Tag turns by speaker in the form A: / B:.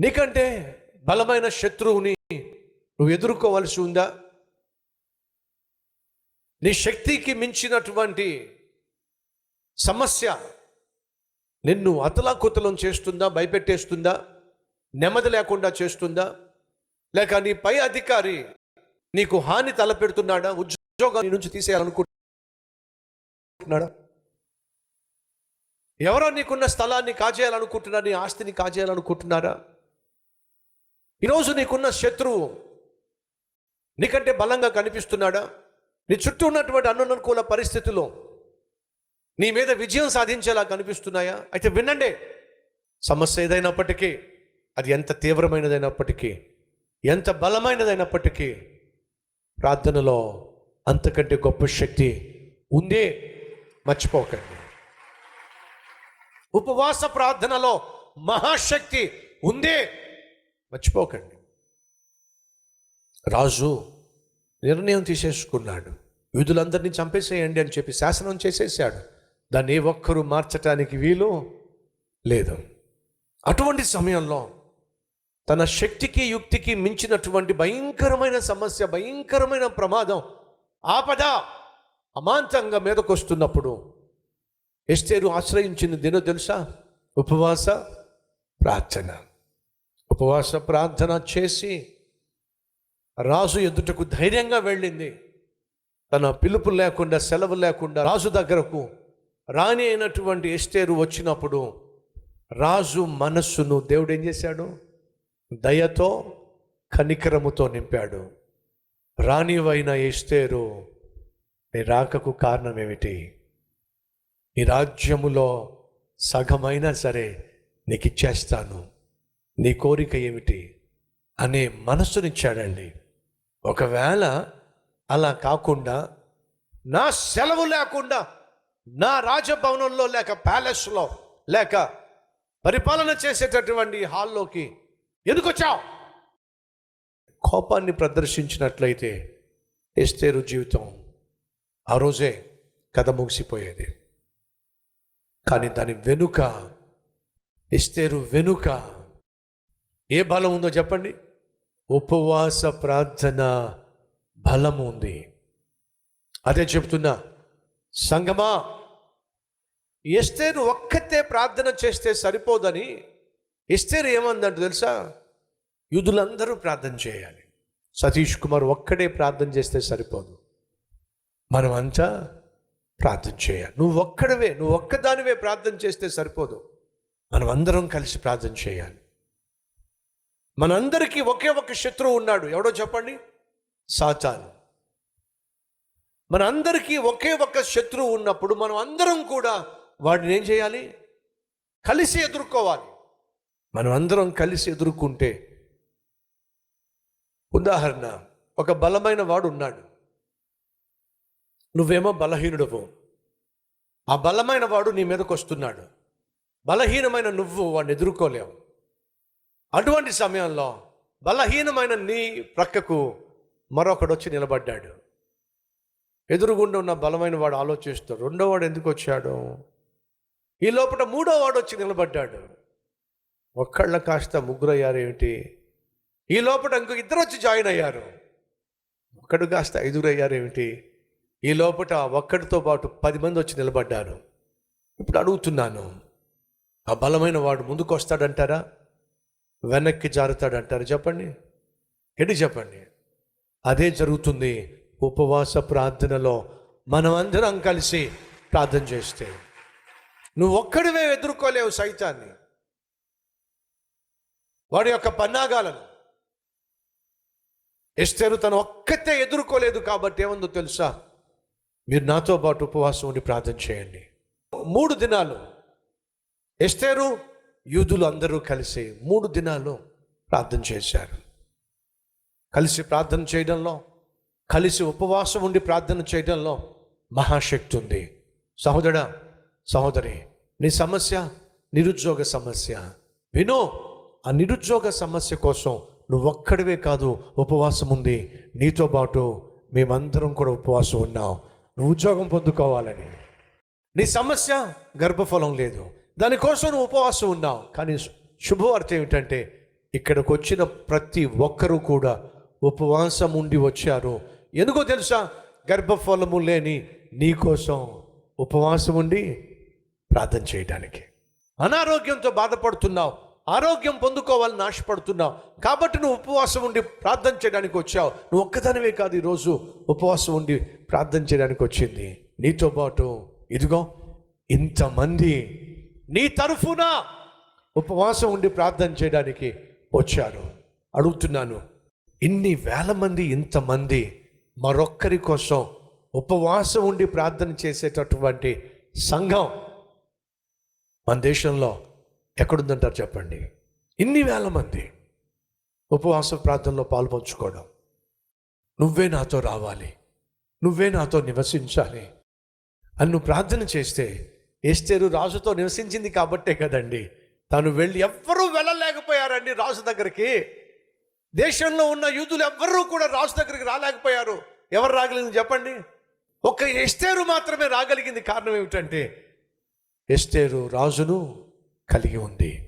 A: నీకంటే బలమైన శత్రువుని నువ్వు ఎదుర్కోవలసి ఉందా? నీ శక్తికి మించినటువంటి సమస్య నిన్ను అతలాకుతలం చేస్తుందా? భయపెట్టేస్తుందా? నెమ్మది లేకుండా చేస్తుందా? లేక నీ పై అధికారి నీకు హాని తలపెడుతున్నాడా? ఉద్యోగం నీ నుంచి తీసేయాలనుకుంటున్నాడా? ఎవరో నీకున్న స్థలాన్ని కాజేయాలనుకుంటున్నారా నీ ఆస్తిని కాజేయాలనుకుంటున్నారా ఈరోజు నీకున్న శత్రువు నీకంటే బలంగా కనిపిస్తున్నాడా? నీ చుట్టూ ఉన్నటువంటి అనుకూల పరిస్థితుల్లో నీ మీద విజయం సాధించేలా కనిపిస్తున్నాయా? అయితే వినండి సమస్య ఏదైనప్పటికీ అది ఎంత తీవ్రమైనదైనప్పటికీ ఎంత బలమైనదైనప్పటికీ ప్రార్థనలో అంతకంటే గొప్ప శక్తి ఉందే మర్చిపోకండి. ఉపవాస ప్రార్థనలో మహాశక్తి ఉందే మర్చిపోకండి. రాజు నిర్ణయం తీసేసుకున్నాడు. యూదులందరినీ చంపేసేయండి అని చెప్పి శాసనం చేసేసాడు. దాన్ని ఏ ఒక్కరూ మార్చటానికి వీలు లేదు. అటువంటి సమయంలో తన శక్తికి యుక్తికి మించినటువంటి భయంకరమైన సమస్య భయంకరమైన ప్రమాదం ఆపద అమాంతంగా మీదకు వస్తున్నప్పుడు ఎస్తేరు ఆశ్రయించింది దినో తెలుసా? ఉపవాస ప్రార్థన. ఉపవాస ప్రార్థన చేసి రాజు ఎదుటకు ధైర్యంగా వెళ్ళింది. తన పిలుపు లేకుండా సెలవు లేకుండా రాజు దగ్గరకు రాణి అయినటువంటి ఎస్టేరు వచ్చినప్పుడు రాజు మనస్సును దేవుడు ఏం చేశాడు? దయతో కనికరముతో నింపాడు. రాణివైన ఎస్టేరు నీ రాకకు కారణం ఏమిటి? నీ రాజ్యములో సగమైనా సరే నీకు ఇచ్చేస్తాను నీ కోరిక ఏమిటి అనే మనస్సునిచ్చాడండి ఒకవేళ అలా కాకుండా నా సెలవు లేకుండా నా రాజభవనంలో లేక ప్యాలెస్లో లేక పరిపాలన చేసేటటువంటి హాల్లోకి ఎందుకు వచ్చావు? కోపాన్ని ప్రదర్శించినట్లయితే ఎస్తేరు జీవితం ఆ రోజే కథ ముగిసిపోయేది. కానీ దాని వెనుక ఎస్తేరు వెనుక ఏ బలం ఉందో చెప్పండి. ఉపవాస ప్రార్థన బలం ఉంది. అదే చెప్తున్నా సంగమా ఎస్తేరు ఒక్కతే ప్రార్థన చేస్తే సరిపోదని ఎస్తేరు ఏమందంట తెలుసా? యూదులందరూ ప్రార్థన చేయాలి. సతీష్ కుమార్ ఒక్కడే ప్రార్థన చేస్తే సరిపోదు. మనం అంతా ప్రార్థన చేయాలి. నువ్వు ఒక్కడవే నువ్వు ఒక్కదానివే ప్రార్థన చేస్తే సరిపోదు. మనం అందరం కలిసి ప్రార్థన చేయాలి. మనందరికీ ఒకే ఒక శత్రువు ఉన్నాడు. ఎవడో చెప్పండి? సాతాను. మనందరికీ ఒకే ఒక శత్రువు ఉన్నప్పుడు మనం అందరం కూడా వాడిని ఏం చేయాలి? కలిసి ఎదుర్కోవాలి. మనం అందరం కలిసి ఎదుర్కొంటే ఉదాహరణ ఒక బలమైన వాడు ఉన్నాడు. నువ్వేమో బలహీనుడవు. ఆ బలమైన వాడు నీ మీదకు వస్తున్నాడు బలహీనమైన నువ్వు వాడిని ఎదుర్కోలేవు. అటువంటి సమయంలో బలహీనమైన నీ ప్రక్కకు మరొకడు వచ్చి నిలబడ్డాడు. ఎదురుగుండా ఉన్న బలమైన వాడు ఆలోచిస్తాడు రెండో వాడు ఎందుకు వచ్చాడు? ఈ లోపల మూడో వాడు వచ్చి నిలబడ్డాడు. ఒక్కళ్ళ కాస్త ముగ్గురయ్యారు ఏమిటి ఈ లోపల ఇంకో ఇద్దరు వచ్చి జాయిన్ అయ్యారు. ఒక్కడు కాస్త ఐదుగురు ఏమిటి ఈ లోపల ఒక్కడితో పాటు పది మంది వచ్చి నిలబడ్డారు. ఇప్పుడు అడుగుతున్నాను ఆ బలమైన వాడు ముందుకు వస్తాడంటారా వెనక్కి జారుతాడంటారు చెప్పండి. ఎటు చెప్పండి? అదే జరుగుతుంది ఉపవాస ప్రార్థనలో. మనమందరం కలిసి ప్రార్థన చేస్తే నువ్వు ఒక్కడివే ఎదుర్కోలేవు సైతాన్ని. వాడి యొక్క పన్నాగాలను. ఎస్తేరు తను ఒక్కతే ఎదుర్కోలేదు కాబట్టి ఏముందో తెలుసా? మీరు నాతో పాటు ఉపవాసం ఉండి ప్రార్థన చేయండి. మూడు దినాలు. ఎస్తేరు యూదులు అందరూ కలిసి మూడు దినాలు ప్రార్థన చేశారు. కలిసి ప్రార్థన చేయడంలో కలిసి ఉపవాసం ఉండి ప్రార్థన చేయడంలో మహాశక్తి ఉంది. సహోదరా సహోదరి నీ సమస్య నిరుద్యోగ సమస్య. విను ఆ నిరుద్యోగ సమస్య కోసం నువ్వు ఒక్కడివే కాదు ఉపవాసం ఉంది. నీతో పాటు మేమందరం కూడా ఉపవాసం ఉన్నాం. నువ్వు ఉద్యోగం పొందుకోవాలని. నీ సమస్య గర్భఫలం లేదు. దానికోసం నువ్వు ఉపవాసం ఉన్నావు. కానీ శుభవార్త ఏమిటంటే ఇక్కడికి వచ్చిన ప్రతి ఒక్కరూ కూడా ఉపవాసం ఉండి వచ్చారు. ఎందుకో తెలుసా? గర్భఫలము లేని నీ కోసం ఉపవాసం ఉండి ప్రార్థన చేయడానికి. అనారోగ్యంతో బాధపడుతున్నావు. ఆరోగ్యం పొందుకోవాలని ఆశపడుతున్నావు కాబట్టి నువ్వు ఉపవాసం ఉండి ప్రార్థన చేయడానికి వచ్చావు. నువ్వు ఒక్కదానివే కాదు ఈరోజు ఉపవాసం ఉండి ప్రార్థన చేయడానికి వచ్చింది. నీతో పాటు ఇదిగో ఇంతమంది నీ తరఫున ఉపవాసం ఉండి ప్రార్థన చేయడానికి వచ్చారు అడుగుతున్నాను ఇన్ని వేల మంది ఇంతమంది మరొక్కరి కోసం ఉపవాసం ఉండి ప్రార్థన చేసేటటువంటి సంఘం మన దేశంలో ఎక్కడుందంటారు చెప్పండి. ఇన్ని వేల మంది ఉపవాస ప్రార్థనలో పాల్పంచుకోవడం. నువ్వే నాతో రావాలి. నువ్వే నాతో నివసించాలి. అని నువ్వు ప్రార్థన చేస్తే ఎస్టేరు రాజుతో నివసించింది కాబట్టే కదండి. తను వెళ్ళి ఎవ్వరూ వెళ్ళలేకపోయారండి రాజు దగ్గరికి. దేశంలో ఉన్న యూదులు ఎవ్వరూ కూడా రాజు దగ్గరికి రాలేకపోయారు. ఎవరు రాగలిగింది చెప్పండి? ఒక ఎస్టేరు మాత్రమే రాగలిగింది కారణం ఏమిటంటే ఎస్టేరు రాజును కలిగి ఉంది.